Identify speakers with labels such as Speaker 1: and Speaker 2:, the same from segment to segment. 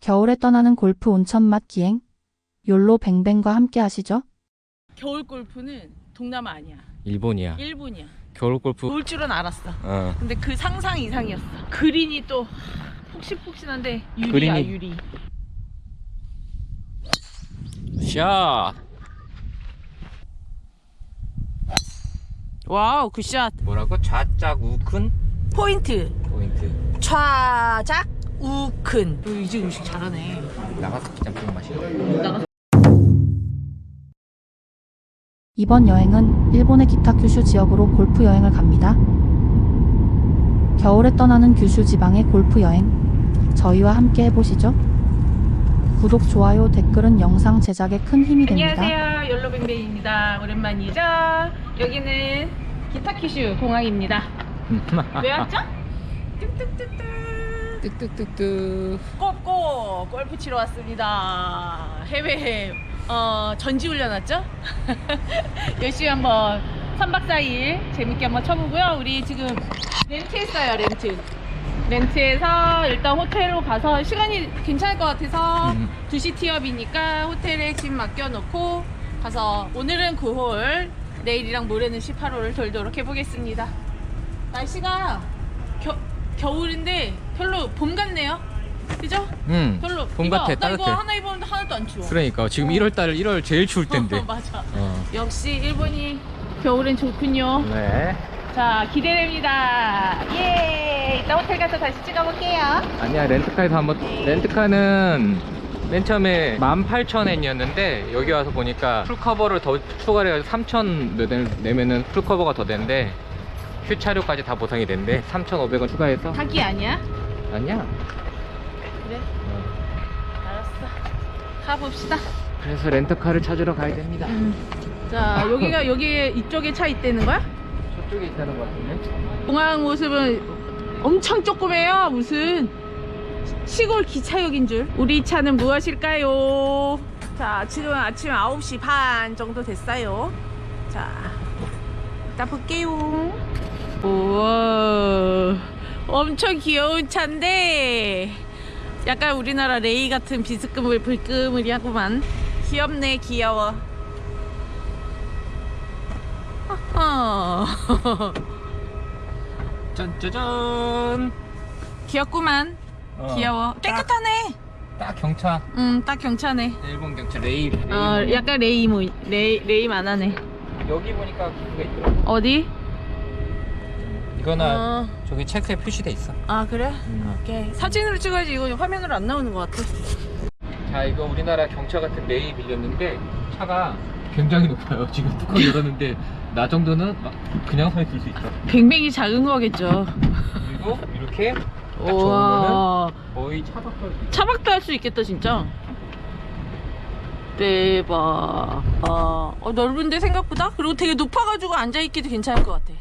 Speaker 1: 겨울에 떠나는 골프 온천 맛 기행. 욜로 뱅뱅과 함께 하시죠.
Speaker 2: 겨울 골프는 동남아 아니야.
Speaker 3: 일본이야.
Speaker 2: 일본이야.
Speaker 3: 겨울 골프.
Speaker 2: 올 줄은 알았어.
Speaker 3: 어.
Speaker 2: 근데 그 상상 이상이었어. 그린이 또 폭신폭신한데 유리야
Speaker 3: 그린이-
Speaker 2: 유리.
Speaker 3: 샷.
Speaker 2: 와우 굿샷.
Speaker 3: 뭐라고? 좌짝 우큰
Speaker 2: 포인트.
Speaker 3: 포인트.
Speaker 2: 좌작 우큰. 너 이제 음식 잘하네.
Speaker 3: 나가사키 짬뽕 맛이야.
Speaker 2: 나가.
Speaker 1: 이번 여행은 일본의 기타 규슈 지역으로 골프 여행을 갑니다. 겨울에 떠나는 규슈 지방의 골프 여행. 저희와 함께 해보시죠. 구독, 좋아요, 댓글은 영상 제작에 큰 힘이 됩니다.
Speaker 2: 안녕하세요 욜로뱅뱅입니다. 오랜만이죠. 여기는 기타키슈 공항입니다. 왜 왔죠? 뚝뚝뚝뚝.
Speaker 3: 뚝뚝뚝뚝.
Speaker 2: 꼽고 골프 치러 왔습니다. 해외 어, 전지훈련 왔죠? 열심히 한번 3박 4일 재밌게 한번 쳐보고요. 우리 지금 렌트했어요, 렌트. 렌트해서 일단 호텔로 가서 시간이 괜찮을 것 같아서
Speaker 3: 음.
Speaker 2: 2시 티업이니까 호텔에 짐 맡겨놓고 가서 오늘은 9홀, 내일이랑 모레는 18홀을 돌도록 해보겠습니다. 날씨가 겨, 겨울인데 별로 봄 같네요. 그죠?
Speaker 3: 응.
Speaker 2: 별로
Speaker 3: 봄
Speaker 2: 이거,
Speaker 3: 같아,
Speaker 2: 나
Speaker 3: 따뜻해.
Speaker 2: 이거 하나 입었는데 하나도 안 추워.
Speaker 3: 그러니까 지금 1월 달 1월 제일 추울 텐데.
Speaker 2: 맞아.
Speaker 3: 어.
Speaker 2: 역시 일본이 겨울엔 좋군요.
Speaker 3: 네.
Speaker 2: 자 기대됩니다. 예. 이따 호텔 가서 다시 찍어볼게요.
Speaker 3: 아니야 렌트카에서 한번 렌트카는 맨 처음에 18,000엔이었는데 여기 와서 보니까 풀커버를 더 추가를 해서 3,000 내면은 풀커버가 더 되는데 휴차료까지 다 보상이 된대 3,500원 추가해서
Speaker 2: 사기 아니야?
Speaker 3: 아니야
Speaker 2: 그래.
Speaker 3: 어.
Speaker 2: 알았어. 가봅시다.
Speaker 3: 그래서 렌트카를 찾으러 가야 됩니다
Speaker 2: 자 여기가 여기 이쪽에 차 있다는 거야?
Speaker 3: 저쪽에 있다는 것 같은데
Speaker 2: 공항 모습은 엄청 조그매요. 무슨 시골 기차역인 줄. 우리 차는 무엇일까요? 자, 지금 아침 9시 반 정도 됐어요. 자, 이따 볼게요. 우와, 엄청 귀여운 차인데 약간 우리나라 레이 같은 비스금을 불금을하고만 귀엽네, 귀여워.
Speaker 3: 짠짜잔
Speaker 2: 귀엽구만.
Speaker 3: 어,
Speaker 2: 귀여워.
Speaker 3: 딱,
Speaker 2: 깨끗하네.
Speaker 3: 딱 경차
Speaker 2: 응, 딱 경차네.
Speaker 3: 일본 경차 레이, 레이
Speaker 2: 어, 약간 레이 모 레이 레이 만하네.
Speaker 3: 여기 보니까 그게 있더라
Speaker 2: 어디?
Speaker 3: 이거나
Speaker 2: 어,
Speaker 3: 저기 체크에 표시돼 있어
Speaker 2: 아 그래?
Speaker 3: 음.
Speaker 2: 오케이. 사진으로 찍어야지 이거 화면으로 안 나오는 것 같아.
Speaker 3: 자 이거 우리나라 경차 같은 레이 빌렸는데 차가 굉장히 높아요 지금 뚜껑 열었는데 나 정도는 막 그냥 서 있을 수 있어
Speaker 2: 뱅뱅이 작은 거겠죠.
Speaker 3: 그리고 이렇게 딱
Speaker 2: 우와.
Speaker 3: 거의 차박 할수 있어
Speaker 2: 차박도 할 수 있겠다 진짜. 대박. 아, 어, 넓은데 생각보다? 그리고 되게 높아가지고 앉아있기도 괜찮을 것 같아.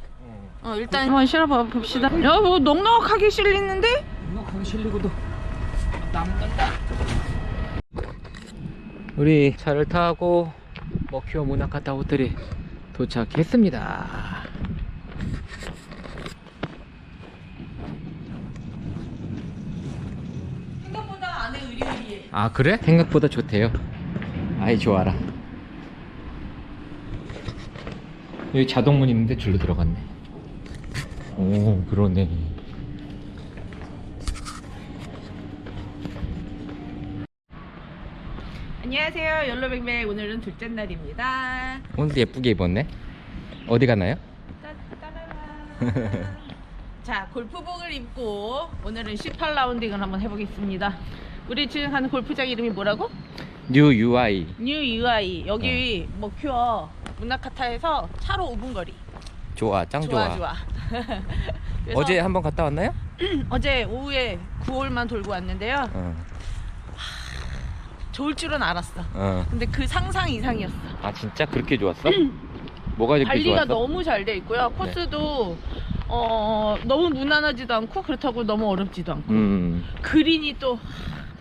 Speaker 2: 어, 일단 한번 실어봐 봅시다. 야, 뭐 넉넉하게 실리는데?
Speaker 3: 거기 실리고도 남는다 우리 차를 타고 머키오 모나카타 호텔에 도착했습니다
Speaker 2: 생각보다 안에 의리의리해.
Speaker 3: 아 그래? 생각보다 좋대요 아이 좋아라 여기 자동문 있는데 줄로 들어갔네 오 그러네
Speaker 2: 안녕하세요. 옐로백백 오늘은 둘째 날입니다.
Speaker 3: 오늘도 예쁘게 입었네 어디 가나요?
Speaker 2: 자, 골프복을 입고 오늘은 18라운딩을 한번 해보겠습니다. 우리 지금 가는 골프장 이름이 뭐라고?
Speaker 3: 뉴 UI
Speaker 2: 뉴 UI. 여기 머큐어 문나카타에서 차로 5분 거리.
Speaker 3: 좋아 짱
Speaker 2: 좋아,
Speaker 3: 좋아,
Speaker 2: 좋아. 그래서
Speaker 3: 어제 한번 갔다 왔나요?
Speaker 2: 어제 오후에 9홀만 돌고 왔는데요.
Speaker 3: 어,
Speaker 2: 좋을 줄은 알았어.
Speaker 3: 어.
Speaker 2: 근데 그 상상 이상이었어.
Speaker 3: 아 진짜 그렇게 좋았어? 뭐가 이렇게
Speaker 2: 관리가
Speaker 3: 좋았어?
Speaker 2: 너무 잘 돼 있고요. 코스도 어, 너무 무난하지도 않고 그렇다고 너무 어렵지도 않고
Speaker 3: 음
Speaker 2: 그린이 또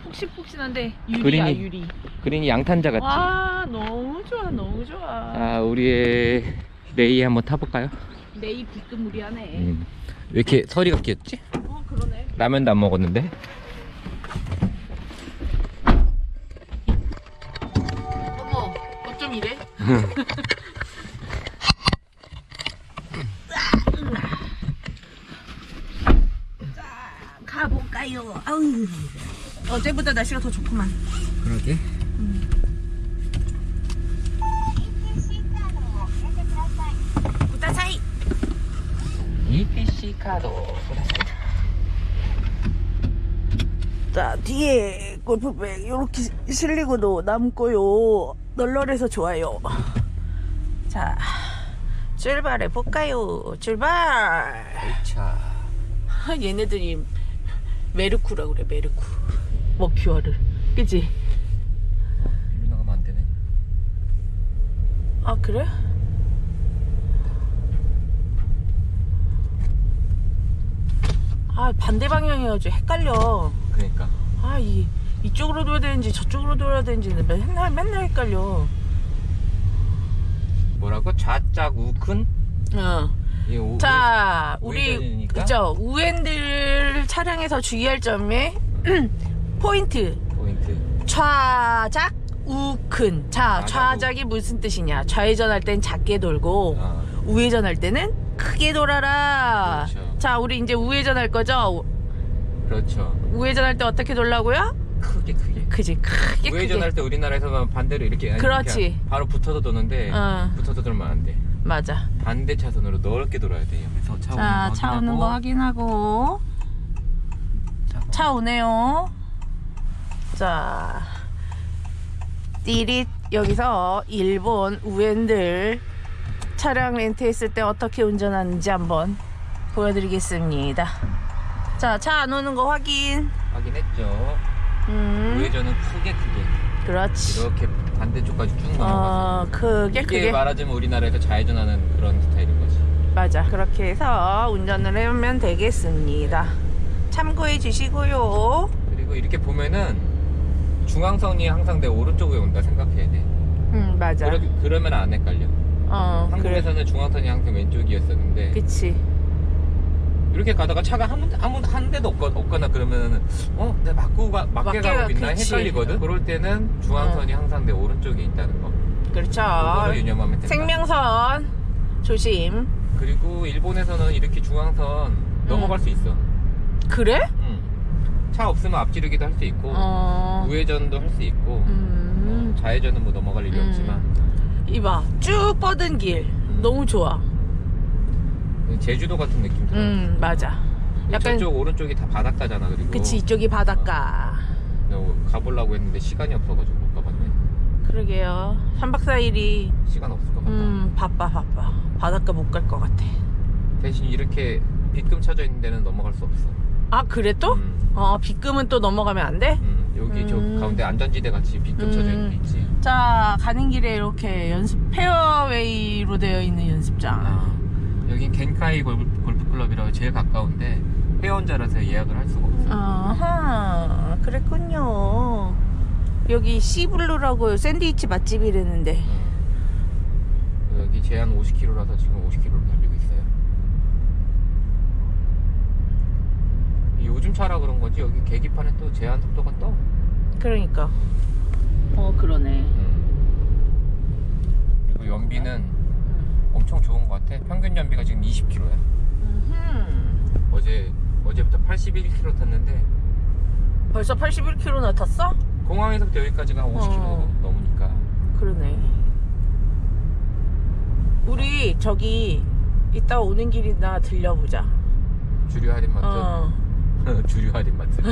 Speaker 2: 폭신폭신한데 유리야
Speaker 3: 그린이
Speaker 2: 유리.
Speaker 3: 그린이 양탄자 같지?
Speaker 2: 와 너무 좋아 너무 좋아.
Speaker 3: 아 우리의 레이 한번 타볼까요?
Speaker 2: 매이 비끄무리하네.
Speaker 3: 음. 왜 이렇게 서리가 끼었지?
Speaker 2: 어 그러네.
Speaker 3: 라면도 안 먹었는데.
Speaker 2: 어머, 어쩜 이래? 가볼까요? 아우. 어제보다 날씨가 더 좋구만.
Speaker 3: 그러게.
Speaker 2: 음.
Speaker 3: EPC 카드.
Speaker 2: 자 뒤에 골프백 이렇게 실리고도 남고요. 널널해서 좋아요. 자 출발해 볼까요? 출발!
Speaker 3: 차.
Speaker 2: 아, 얘네들이 메르쿠라 그래 메르쿠. 머큐어를. 그치?
Speaker 3: 일로 나가면 안 되네.
Speaker 2: 아 그래 아 반대 방향이어가지고 헷갈려
Speaker 3: 그러니까.
Speaker 2: 아, 이, 이쪽으로 돌아야 되는지 저쪽으로 돌아야 되는지 맨날, 맨날 헷갈려.
Speaker 3: 뭐라고? 좌짝 우큰?
Speaker 2: 어.
Speaker 3: 이 오,
Speaker 2: 자, 우리? 그죠? 우엔들 차량에서 주의할 점에, 포인트.
Speaker 3: 포인트.
Speaker 2: 좌작, 우큰. 자,
Speaker 3: 좌작,
Speaker 2: 좌작이 무슨 뜻이냐? 좌회전할 땐 작게 돌고,
Speaker 3: 아,
Speaker 2: 우회전할 때는 크게 돌아라.
Speaker 3: 그렇죠.
Speaker 2: 자, 우리 이제 우회전할 거죠?
Speaker 3: 그렇죠.
Speaker 2: 우회전할 때 어떻게 돌라고요?
Speaker 3: 크게 크게.
Speaker 2: 그지, 크게
Speaker 3: 우회전할
Speaker 2: 크게.
Speaker 3: 때 우리나라에서는 반대로 이렇게 아니,
Speaker 2: 그렇지.
Speaker 3: 이렇게 바로 붙어서 도는데
Speaker 2: 어.
Speaker 3: 붙어서 돌면 안 돼.
Speaker 2: 맞아.
Speaker 3: 반대 차선으로 넓게 돌아야 돼요. 그래서 차
Speaker 2: 자,
Speaker 3: 오는
Speaker 2: 거차 오는 거 확인하고.
Speaker 3: 자,
Speaker 2: 차 오네요. 자, 띠릿 여기서 일본 우엔들 차량 렌트했을 때 어떻게 운전하는지 한번 보여드리겠습니다. 자, 차 안 오는 거 확인.
Speaker 3: 확인했죠.
Speaker 2: 음,
Speaker 3: 우회전은 크게 크게
Speaker 2: 그렇지.
Speaker 3: 이렇게 반대쪽까지 쭉 넘어가서
Speaker 2: 어, 크게
Speaker 3: 이게
Speaker 2: 크게.
Speaker 3: 말하자면 우리나라에서 좌회전하는 그런 스타일인 거지.
Speaker 2: 맞아. 그렇게 해서 운전을 해보면 되겠습니다. 참고해 주시고요.
Speaker 3: 그리고 이렇게 보면은 중앙선이 항상 내 오른쪽에 온다 생각해야 돼.
Speaker 2: 음, 맞아.
Speaker 3: 그러, 그러면 안 헷갈려.
Speaker 2: 어, 그래.
Speaker 3: 한국에서는 중앙선이 항상 왼쪽이었었는데
Speaker 2: 그치.
Speaker 3: 이렇게 가다가 차가 한, 아무 한 대도 없거, 없거나 그러면은 어? 내가 맞고 가, 맞게
Speaker 2: 맞게
Speaker 3: 가고 있나
Speaker 2: 그치.
Speaker 3: 헷갈리거든. 그럴 때는 중앙선이 항상 내 오른쪽에 있다는 거.
Speaker 2: 그렇죠.
Speaker 3: 유념하면 된다.
Speaker 2: 생명선 조심.
Speaker 3: 그리고 일본에서는 이렇게 중앙선 넘어갈 수 있어.
Speaker 2: 그래?
Speaker 3: 응. 차 없으면 앞지르기도 할 수 있고
Speaker 2: 어.
Speaker 3: 우회전도 할 수 있고
Speaker 2: 음.
Speaker 3: 어, 좌회전은 뭐 넘어갈 일이
Speaker 2: 음.
Speaker 3: 없지만
Speaker 2: 이봐 쭉 뻗은 길 너무 좋아.
Speaker 3: 제주도 같은 느낌 들어.
Speaker 2: 음 맞아. 약간
Speaker 3: 저쪽 오른쪽이 다 바닷가잖아 그리고.
Speaker 2: 그치 이쪽이 바닷가.
Speaker 3: 내가 가보려고 했는데 시간이 없어가지고 못 가봤네.
Speaker 2: 그러게요. 3박 4일이
Speaker 3: 시간 없을 것 같다.
Speaker 2: 음 바빠 바빠. 바닷가 못 갈 것 같아.
Speaker 3: 대신 이렇게 빗금 쳐져 있는 데는 넘어갈 수 없어.
Speaker 2: 아 그래 또?
Speaker 3: 음,
Speaker 2: 어 빗금은 또 넘어가면 안 돼?
Speaker 3: 음, 여기
Speaker 2: 음.
Speaker 3: 저 가운데 안전지대 같이 빗금 쳐져 있는 데
Speaker 2: 음.
Speaker 3: 있지.
Speaker 2: 자 가는 길에 이렇게 연습 페어웨이로 되어 있는 연습장.
Speaker 3: 아, 여긴 겐카이 골프, 골프 클럽이라고 제일 가까운데 회원자라서 예약을 할 수가 없어.
Speaker 2: 아하 그랬군요 여기 시블루라고 샌드위치 맛집이랬는데
Speaker 3: 음. 여기 제한 50km라서 지금 50km로 달리고 있어요. 요즘 차라 그런 거지 여기 계기판에 또 제한 속도가 떠.
Speaker 2: 그러니까 어 그러네
Speaker 3: 그리고 연비는 엄청 좋은 것 같아. 평균 연비가 지금 20km야.
Speaker 2: 음흠.
Speaker 3: 어제 어제부터 81km 탔는데
Speaker 2: 벌써 81km나 탔어?
Speaker 3: 공항에서부터 여기까지가 한 50km
Speaker 2: 어.
Speaker 3: 넘으니까.
Speaker 2: 그러네 우리 저기 이따 오는 길이나 들려보자
Speaker 3: 주류 할인마트.
Speaker 2: 어.
Speaker 3: 주류 할인마트. 뭐.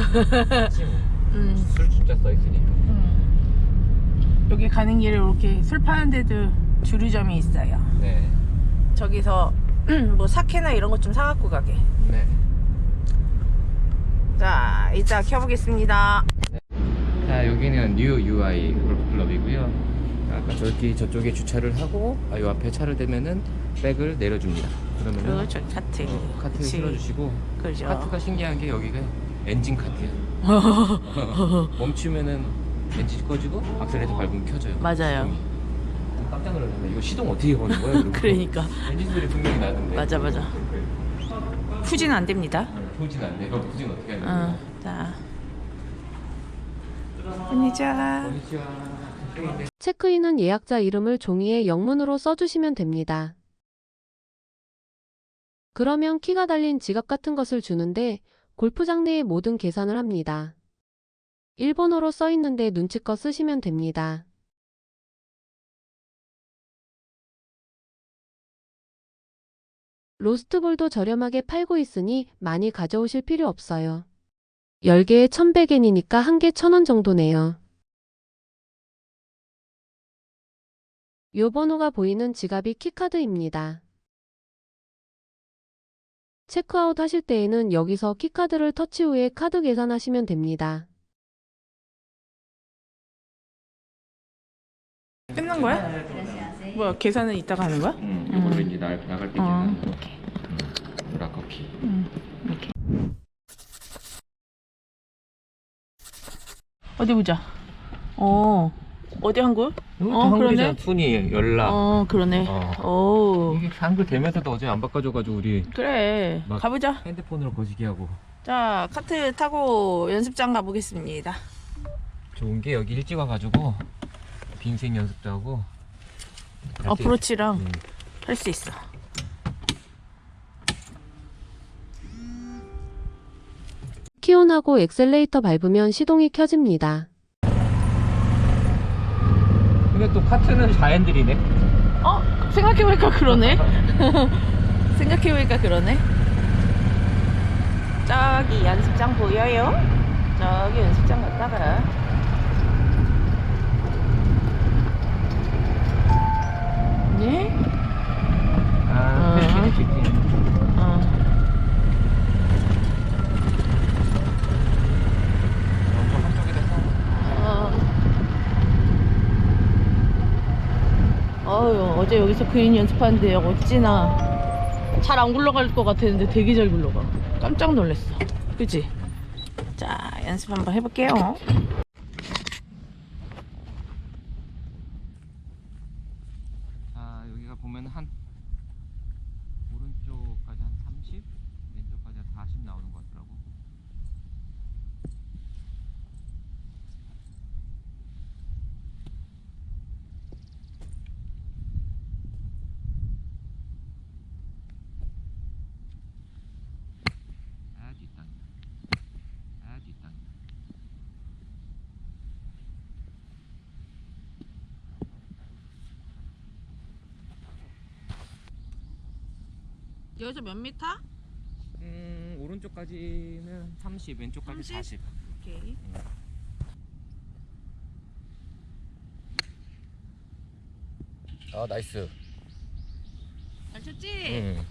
Speaker 2: 음.
Speaker 3: 술 진짜 써 있으니까.
Speaker 2: 음. 여기 가는 길에 이렇게 술 파는 데도 주류점이 있어요
Speaker 3: 네.
Speaker 2: 저기서 뭐 사케나 이런 것 좀 사갖고 가게
Speaker 3: 네.
Speaker 2: 자 이따 켜보겠습니다
Speaker 3: 자 여기는 뉴 UI 골프클럽이고요. 아까 저기 저쪽에 주차를 하고 아, 요 앞에 차를 대면은 백을 내려줍니다. 그러면은
Speaker 2: 그저 카트
Speaker 3: 어,
Speaker 2: 그치.
Speaker 3: 실어주시고
Speaker 2: 그죠
Speaker 3: 카트가 신기한 게 여기가 엔진 카트야. 멈추면은 엔진 꺼지고 악셀레이터 밟으면 켜져요.
Speaker 2: 맞아요.
Speaker 3: 시동이. 깜짝 놀랐네. 이거 시동 어떻게 거는 거야?
Speaker 2: 그러니까
Speaker 3: 엔진 소리 분명히 나던데.
Speaker 2: 맞아, 맞아. 후진 안 됩니다
Speaker 3: 보진 않네. 이거 보진 어떻게 하는
Speaker 2: 어,
Speaker 3: 거야?
Speaker 2: 자 안녕하세요
Speaker 3: konnichiwa.
Speaker 4: 체크인은 예약자 이름을 종이에 영문으로 써주시면 됩니다. 그러면 키가 달린 지갑 같은 것을 주는데 골프장 내의 모든 계산을 합니다. 일본어로 써 있는데 눈치껏 쓰시면 됩니다. 로스트볼도 저렴하게 팔고 있으니 많이 가져오실 필요 없어요. 10개에 1100엔이니까 한 개 1000원 정도네요. 요 번호가 보이는 지갑이 키카드입니다. 체크아웃 하실 때에는 여기서 키카드를 터치 후에 카드 계산하시면 됩니다.
Speaker 2: 끝난 거야? 뭐야 계산은 이따가 하는 거야?
Speaker 3: 음, 이걸로 이제 나, 나갈 때
Speaker 2: 어,
Speaker 3: 계산.
Speaker 2: 오케이.
Speaker 3: 음, 브라 커피.
Speaker 2: 음, 이렇게. 어디 보자. 어, 어디 한글?
Speaker 3: 이것도
Speaker 2: 어,
Speaker 3: 한글이잖아.
Speaker 2: 그러네.
Speaker 3: 순이, 연락.
Speaker 2: 어, 그러네.
Speaker 3: 어.
Speaker 2: 오,
Speaker 3: 이게 한글 되면서도 어제 안 바꿔줘가지고 우리
Speaker 2: 그래.
Speaker 3: 막-
Speaker 2: 가보자.
Speaker 3: 핸드폰으로 거시기 하고.
Speaker 2: 자, 카트 타고 연습장 가보겠습니다.
Speaker 3: 좋은 게 여기 일찍 와가지고 빈스윙 연습도 하고.
Speaker 2: 어프로치랑
Speaker 3: 있- 음.
Speaker 2: 할 수 있어.
Speaker 4: 키온하고 엑셀레이터 밟으면 시동이 켜집니다.
Speaker 3: 근데 또 카트는 자연들이네.
Speaker 2: 어, 생각해보니까 그러네. 생각해보니까 그러네. 저기 연습장 보여요? 저기 연습장 갔다가 네?
Speaker 3: 아,
Speaker 2: 어. 어.
Speaker 3: 먼저 한쪽에다 서
Speaker 2: 어. 어휴, 어제 여기서 그린 연습하는데 어찌나 잘 안 굴러갈 것 같았는데 되게 잘 굴러가. 깜짝 놀랐어. 그치? 자, 연습 한번 해볼게요.
Speaker 3: 자, 여기가 보면 한 오른쪽까지 한 30, 왼쪽까지 한 40 나오는 것 같더라고. 아, 뒷땅. 아, 뒷땅.
Speaker 2: 여기서 몇 미터?
Speaker 3: 음, 오른쪽까지는 30, 왼쪽까지
Speaker 2: 30?
Speaker 3: 40.
Speaker 2: 오케이.
Speaker 3: 아, 나이스.
Speaker 2: 잘 쳤지?
Speaker 3: 응.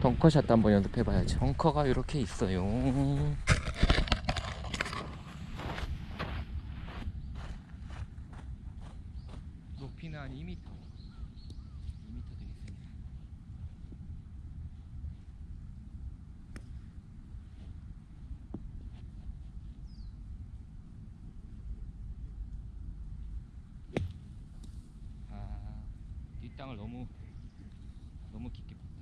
Speaker 3: 벙커샷도 한번 연습해봐야지. 벙커가 이렇게 있어요. 높이는 한 2m. 2m 되겠습니다. 아, 뒷땅을 너무 너무 깊게 봤다.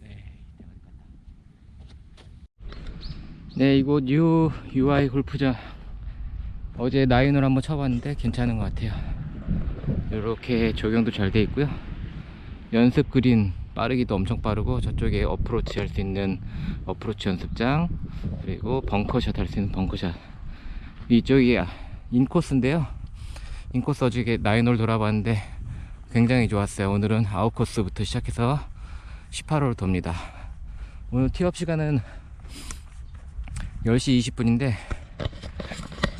Speaker 3: 네, 대가리 깠다. 네, 이곳 U UI 골프장 어제 나인을 한번 쳐봤는데 괜찮은 것 같아요. 이렇게 조경도 잘 돼 있고요. 연습 그린 빠르기도 엄청 빠르고 저쪽에 어프로치 할 수 있는 어프로치 연습장 그리고 벙커샷 할 수 있는 벙커샷 이쪽이 인코스인데요 인코스 어저께 나인홀 돌아봤는데 굉장히 좋았어요 오늘은 아웃코스부터 시작해서 18홀 돕니다 오늘 티업 시간은 10시 20분인데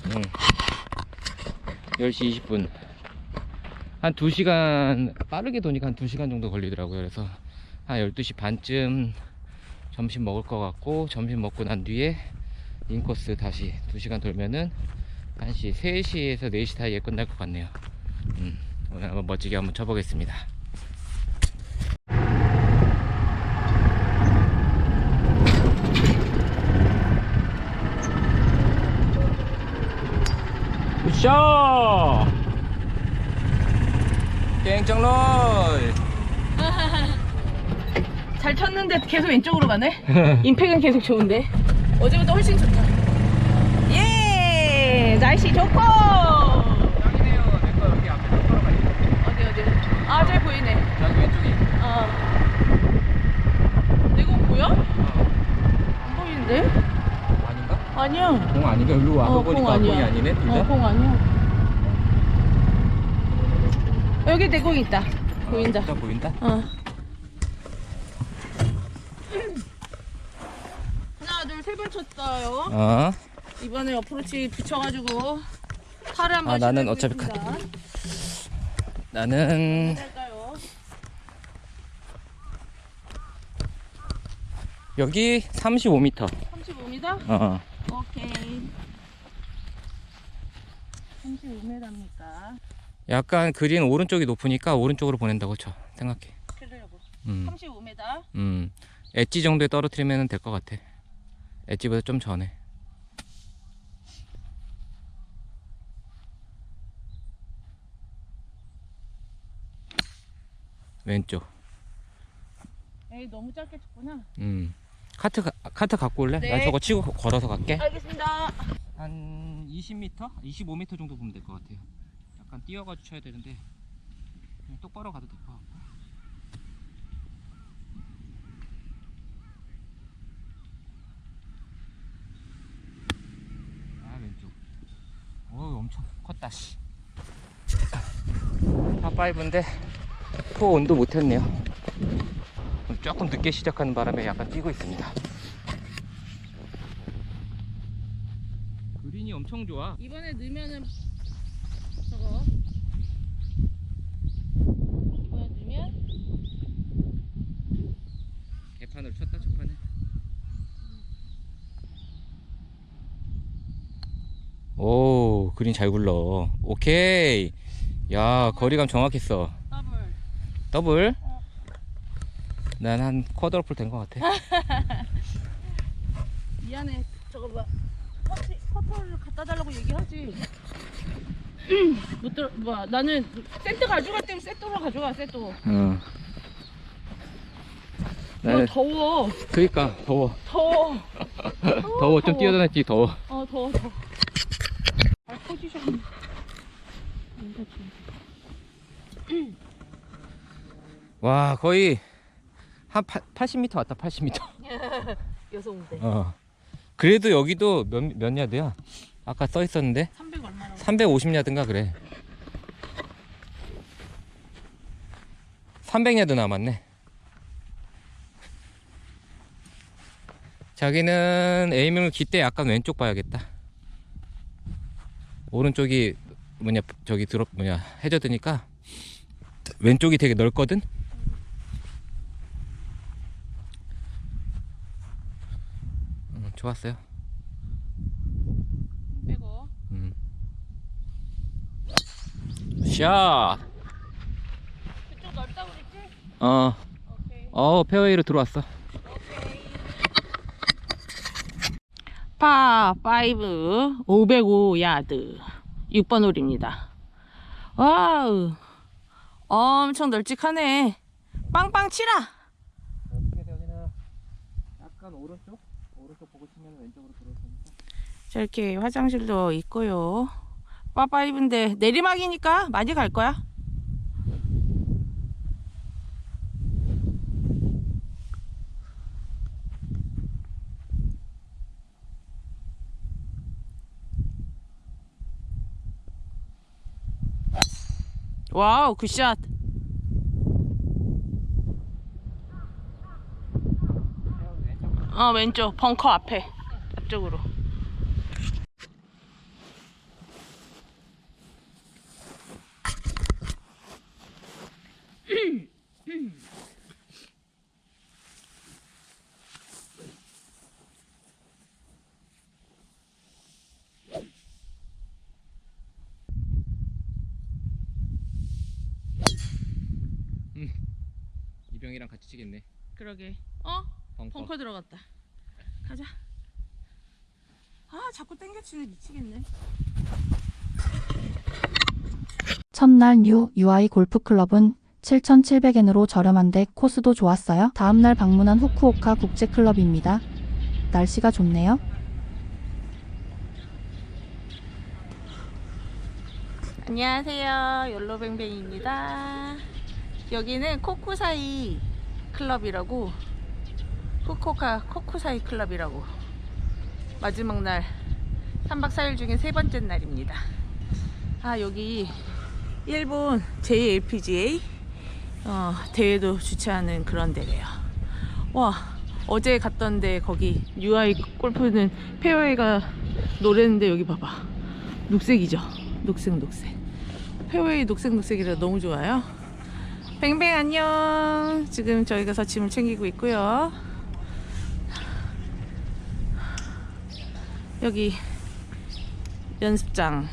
Speaker 3: 음, 10시 20분. 한 2시간 빠르게 도니까 한 2시간 정도 걸리더라고요. 그래서 한 12시 반쯤 점심 먹을 것 같고 점심 먹고 난 뒤에 인코스 다시 2시간 돌면은 1시 3시에서 4시 사이에 끝날 것 같네요. 음, 오늘 한번 멋지게 한번 쳐보겠습니다 굿샷 깽정롤
Speaker 2: 잘 쳤는데 계속 왼쪽으로 가네. 임팩은 계속 좋은데. 어제보다 훨씬 좋다. 예! 날씨 좋고!
Speaker 3: 짱이네요. 내거 여기 앞에 풀커버가 있어.
Speaker 2: 어디, 어디? 아, 저기 보이네.
Speaker 3: 여기 왼쪽에.
Speaker 2: 어. 내거 보여? 안 보이는데? 아니야.
Speaker 3: 공 아닌가? 여기로 와서
Speaker 2: 어, 공
Speaker 3: 보니까
Speaker 2: 아니야.
Speaker 3: 공이 아니네. 둘
Speaker 2: 어,
Speaker 3: 다.
Speaker 2: 공 아니야. 여기 내공 있다. 보인다.
Speaker 3: 진짜 보인다.
Speaker 2: 어. 하나, 둘, 세 번 쳤어요.
Speaker 3: 어.
Speaker 2: 이번에 어프로치 붙여가지고 팔을 한번
Speaker 3: 아, 나는. 어차피 나는
Speaker 2: 할까요?
Speaker 3: 여기 35m.
Speaker 2: 35m?
Speaker 3: 어.
Speaker 2: 오케이. 35m입니까?
Speaker 3: 약간 그린 오른쪽이 높으니까 오른쪽으로 보낸다고 쳐. 생각해.
Speaker 2: 그러려고.
Speaker 3: 음.
Speaker 2: 35m.
Speaker 3: 음. 엣지 정도에 떨어뜨리면 될 것 같아. 엣지보다 좀 전에. 왼쪽.
Speaker 2: 에이, 너무 짧게 쳤구나.
Speaker 3: 음. 카트 가- 카트 갖고 올래?
Speaker 2: 네.
Speaker 3: 난 저거 치고 걸어서 갈게.
Speaker 2: 알겠습니다.
Speaker 3: 한 20m, 25m 정도 보면 될 것 같아요. 약간 뛰어가지고 쳐야 되는데 그냥 똑바로 가도 될 것 같고. 아 왼쪽. 오 엄청 컸다 씨. 파 5인데 포 온도 못했네요. 조금 늦게 시작하는 바람에 약간 뛰고 있습니다. 그린이 엄청 좋아.
Speaker 2: 이번에 넣으면은 저거 이번에 넣으면
Speaker 3: 개판을 쳤다 첫판에. 오 그린 잘 굴러. 오케이. 야 거리감 정확했어.
Speaker 2: 더블
Speaker 3: 더블.
Speaker 2: 어.
Speaker 3: 난한 쿼드러플 된 것 같아.
Speaker 2: 미안해 저거 봐 퍼트, 퍼터를 갖다 달라고 얘기하지 못 들어 뭐야 나는 세트 가져갈 때면 세트로 가져가 세트 어,
Speaker 3: 응. 나는
Speaker 2: 더워
Speaker 3: 그니까 더워.
Speaker 2: 더워
Speaker 3: 더워 좀. 뛰어다녔지 더워.
Speaker 2: 어 더워 더워 발 포지션
Speaker 3: 와 거의 한 80m 왔다 80m.
Speaker 2: 여성대
Speaker 3: 어. 그래도 여기도 몇, 몇 야드야? 아까 써 있었는데
Speaker 2: 300 얼마라고
Speaker 3: 350야드인가 그래. 300야드 남았네. 자기는 에이밍을 기때 약간 왼쪽 봐야겠다. 오른쪽이 뭐냐 저기 들어 뭐냐 해저드니까 왼쪽이 되게 넓거든. 좋았어요.
Speaker 2: 빼고
Speaker 3: 음. 샷.
Speaker 2: 그쪽 넓다고 그랬지?
Speaker 3: 어.
Speaker 2: 오케이
Speaker 3: 어 페어웨이로 들어왔어.
Speaker 2: 파 5 505 야드 6번 홀입니다. 와우 엄청 널찍하네. 빵빵 치라.
Speaker 3: 어떻게 여기는 약간 오른쪽 왼쪽으로 테니까.
Speaker 2: 저렇게 화장실도 있고요. 파5인데 내리막이니까 많이 갈 거야. 와우 굿샷. 어 왼쪽 벙커 앞에 앞쪽으로.
Speaker 3: 이병이랑 같이 치겠네.
Speaker 2: 그러게. 어?
Speaker 3: 벙커.
Speaker 2: 벙커 들어갔다. 가자. 아 자꾸 땡겨치네 미치겠네.
Speaker 1: 첫날 뉴 UI 골프클럽은 7,700엔으로 저렴한데 코스도 좋았어요. 다음날 방문한 후쿠오카 국제클럽입니다. 날씨가 좋네요.
Speaker 2: 안녕하세요. 욜로뱅뱅입니다. 여기는 코쿠사이 클럽이라고 후쿠오카 코쿠사이 클럽이라고 마지막 날 3박 4일 중에 세 번째 날입니다. 아 여기 일본 JLPGA 어, 대회도 주최하는 그런 데래요. 와 어제 갔던 데 거기 UI 골프는 페어웨이가 노래는데 여기 봐봐. 녹색이죠? 녹색 녹색. 페어웨이 녹색 녹색이라 너무 좋아요. 뱅뱅 안녕. 지금 저희가 서 짐을 챙기고 있고요 여기 연습장.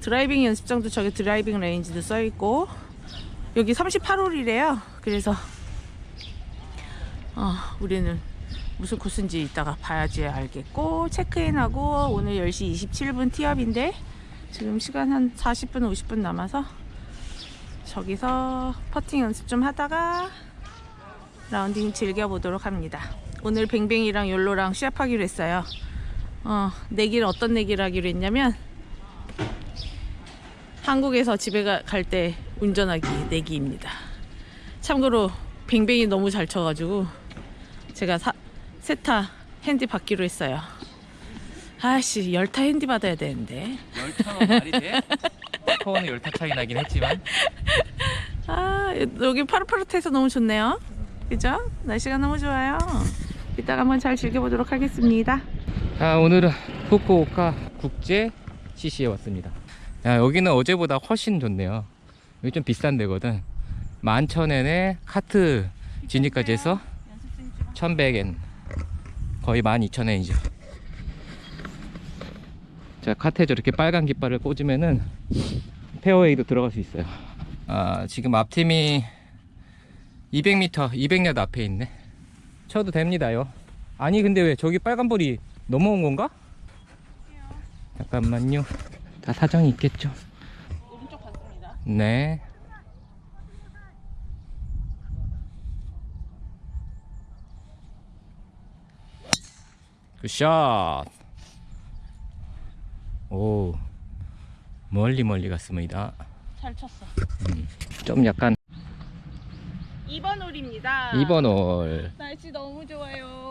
Speaker 2: 드라이빙 연습장도 저기 드라이빙 레인지도 써 있고 여기 38홀이래요. 그래서 어, 우리는 무슨 코스인지 이따가 봐야지 알겠고 체크인하고 오늘 10시 27분 티업인데 지금 시간 한 40분 50분 남아서 저기서 퍼팅 연습 좀 하다가 라운딩 즐겨보도록 합니다. 오늘 뱅뱅이랑 욜로랑 시합하기로 했어요 어, 내기를 어떤 내기를 하기로 했냐면 한국에서 집에 갈 때 운전하기 내기입니다 참고로 뱅뱅이 너무 잘 쳐가지고 제가 사, 세타 핸디 받기로 했어요. 아씨 열타 핸디 받아야 되는데.
Speaker 3: 열타가 말이 돼? 스코어는 열타 차이 나긴 했지만
Speaker 2: 아 여기 파릇파릇해서 너무 좋네요. 그죠? 날씨가 너무 좋아요. 이따가 한번 잘 즐겨보도록 하겠습니다.
Speaker 3: 아 오늘은 후쿠오카 국제 CC에 왔습니다. 야 여기는 어제보다 훨씬 좋네요. 여기 좀 비싼 데거든. 11,000엔에 카트 진입까지 해서 1,100엔 거의 12,000엔이죠. 자 카트에 저렇게 빨간 깃발을 꽂으면은 페어웨이도 들어갈 수 있어요. 아 지금 앞팀이 200m 200야드 앞에 있네. 쳐도 됩니다요. 아니 근데 왜 저기 빨간불이 넘어온 건가? 잠깐만요 다 사정이 있겠죠
Speaker 2: 오른쪽 갔습니다.
Speaker 3: 네 굿샷 오 멀리 멀리 갔습니다
Speaker 2: 잘 쳤어.
Speaker 3: 좀 약간
Speaker 2: 2번 홀입니다.
Speaker 3: 2번 홀
Speaker 2: 날씨 너무 좋아요.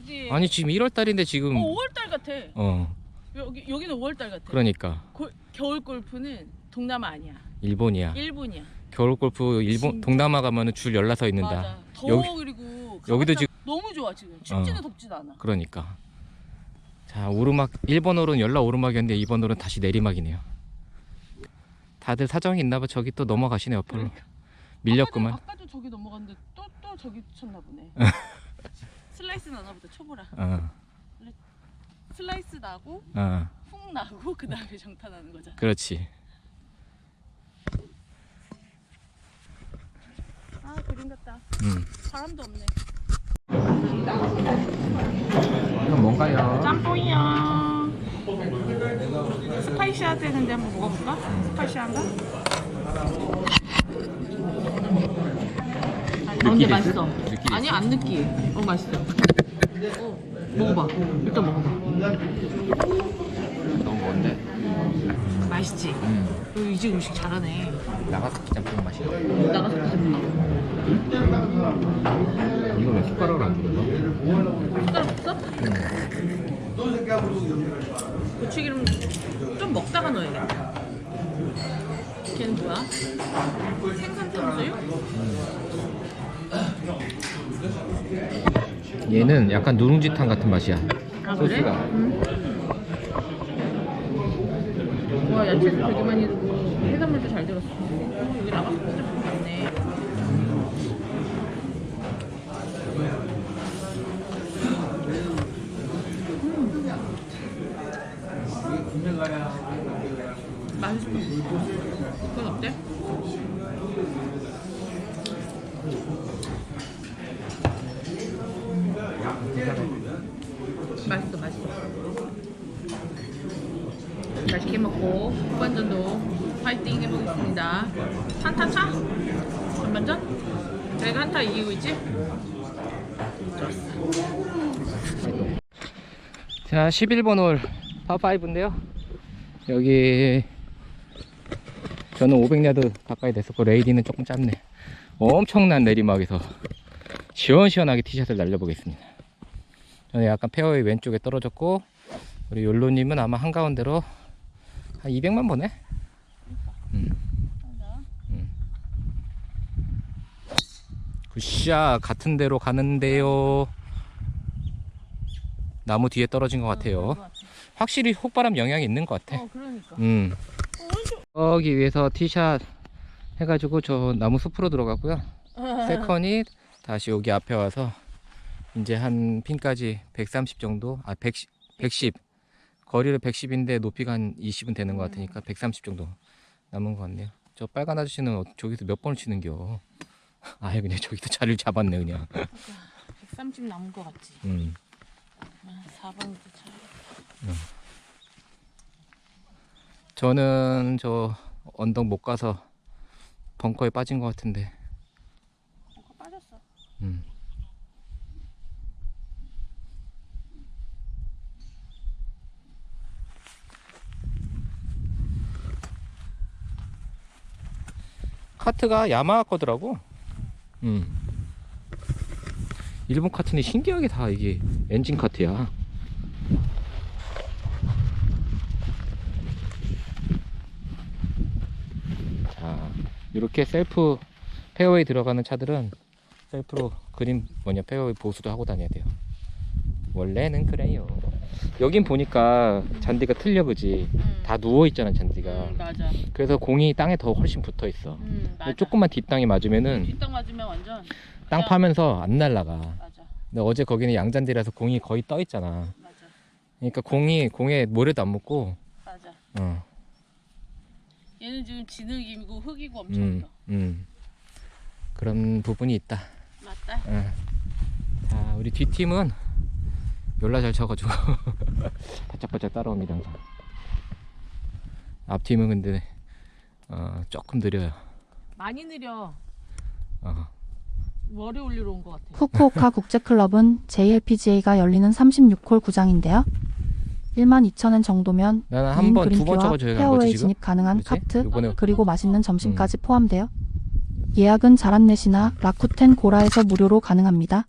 Speaker 2: 그지?
Speaker 3: 아니 지금 1월 달인데 지금
Speaker 2: 어 5월 달 같아.
Speaker 3: 어
Speaker 2: 여기 여기는 5월 달 같아.
Speaker 3: 그러니까
Speaker 2: 골- 겨울 골프는 동남아 아니야.
Speaker 3: 일본이야
Speaker 2: 일본이야.
Speaker 3: 겨울 골프 일본
Speaker 2: 진짜.
Speaker 3: 동남아 가면은 줄 열라서 있는다
Speaker 2: 맞아. 더워
Speaker 3: 여기-
Speaker 2: 그리고
Speaker 3: 여기도
Speaker 2: 가봤다-
Speaker 3: 지금-
Speaker 2: 너무 좋아 지금. 춥지는
Speaker 3: 어.
Speaker 2: 덥지도 않아.
Speaker 3: 그러니까 자 오르막 1번 홀은 연락 오르막이었는데 2번 홀은 다시 내리막이네요 다들 사정이 있나봐 저기 또 넘어가시네 옆으로 밀렸구만
Speaker 2: 아까도, 아까도 저기 넘어갔는데 또 또 저기 쳤나 보네. 슬라이스 나나 보다 쳐보라.
Speaker 3: 어,
Speaker 2: 슬라이스 나고
Speaker 3: 어,
Speaker 2: 훅 나고 그 다음에 정탄하는 거잖아.
Speaker 3: 그렇지
Speaker 2: 아 그림 같다.
Speaker 3: 음.
Speaker 2: 바람도 없네.
Speaker 3: 이건 뭔가요?
Speaker 2: 짬뽕이야. 스파이시하 되는데 한번 먹어볼까? 스파이시한가? 아, 근데 맛있어. 아니? 안 느끼해. 어 맛있어. 어, 먹어봐. 일단 먹어봐.
Speaker 3: 너무 뭔데?
Speaker 2: 맛있지.
Speaker 3: 음.
Speaker 2: 이집 음식 잘하네.
Speaker 3: 나가사키 짬뽕 맛이야
Speaker 2: 나가서 짬뽕.
Speaker 3: 이거 왜 숟가락으로 안 주는
Speaker 2: 숟가락 없어? 고추기름 좀 먹다가 넣어야겠다. 걔는 뭐야? 생선 탕수육?
Speaker 3: 얘는 약간 누룽지탕 같은 맛이야
Speaker 2: 아 그래?
Speaker 3: 소스가.
Speaker 2: 음. 와 야채도 되게 많이 들고 해산물도 잘 들었어. 어, 여기 나가서 짬뽕 같네. 맛있어. 그건 어때? 맛있어, 맛있어. 맛있게 먹고 후반전도 파이팅 해보겠습니다. 차차차. 잠깐만. 이기고 있지?
Speaker 3: 자, 11번 홀 파5인데요. 여기 저는 500야드 가까이 됐었고 레이디는 조금 짧네. 엄청난 내리막에서 시원시원하게 티샷을 날려보겠습니다. 저는 약간 페어웨이 왼쪽에 떨어졌고 우리 욜로님은 아마 한가운데로 한 200만 보네. 음. 음. 굿샷 같은 데로 가는데요. 나무 뒤에 떨어진 것 같아요. 확실히 혹바람 영향이 있는 것 같아.
Speaker 2: 어, 그러니까.
Speaker 3: 음. 여기 위에서 티샷 해가지고 저 나무 숲으로 들어가고요. 세컨이 다시 여기 앞에 와서 이제 한 핀까지 130 정도, 아 110, 110. 거리를 110인데 높이가 한 20은 되는 것 같으니까 130 정도 남은 것 같네요. 저 빨간 아저씨는 어- 저기서 몇 번을 치는겨? 아예 그냥 저기서 자리를 잡았네 그냥.
Speaker 2: 130 남은 거 같지?
Speaker 3: 음.
Speaker 2: 4번부터 차.
Speaker 3: 저는 저 언덕 못 가서 벙커에 빠진 것 같은데.
Speaker 2: 빠졌어.
Speaker 3: 음. 카트가 야마하 거더라고. 음. 일본 카트는 신기하게 다 이게 엔진 카트야. 자, 이렇게 셀프 페어웨이 들어가는 차들은 셀프로 그림 뭐냐 페어웨이 보수도 하고 다녀야 돼요. 원래는 그래요. 여긴 보니까 잔디가 틀려 그지.
Speaker 2: 음.
Speaker 3: 다 누워 있잖아 잔디가.
Speaker 2: 음, 맞아.
Speaker 3: 그래서 공이 땅에 더 훨씬 붙어 있어.
Speaker 2: 음.
Speaker 3: 조금만 뒷땅이 맞으면은
Speaker 2: 뒷땅 맞으면 완전
Speaker 3: 땅 파면서 안 날라가.
Speaker 2: 맞아.
Speaker 3: 근데 어제 거기는 양잔디라서 공이 거의 떠 있잖아.
Speaker 2: 맞아.
Speaker 3: 그러니까 공이 공에 모래도 안 묻고.
Speaker 2: 맞아.
Speaker 3: 어.
Speaker 2: 얘는 지금 진흙이고 흙이고 엄청
Speaker 3: 음,
Speaker 2: 묻어.
Speaker 3: 음. 그런 부분이 있다.
Speaker 2: 맞다.
Speaker 3: 예. 자, 우리 뒷팀은 열라 잘 쳐가지고 바짝바짝 따라옵니다. 항상. 앞팀은 근데 어, 조금 느려요.
Speaker 2: 많이 느려.
Speaker 3: 어.
Speaker 2: 머리 올리러 온 것 같아.
Speaker 1: 후쿠오카 국제클럽은 JLPGA가 열리는 36홀 구장인데요. 1만 2천엔 정도면
Speaker 3: 나는
Speaker 1: 2인
Speaker 3: 한 번, 두번
Speaker 1: 그린피와 페어웨이
Speaker 3: 거지 지금.
Speaker 1: 진입 가능한
Speaker 3: 그치?
Speaker 1: 카트
Speaker 3: 요번에
Speaker 1: 그리고 맛있는 점심까지 포함되어 예약은 자란넷이나 라쿠텐 고라에서 무료로 가능합니다.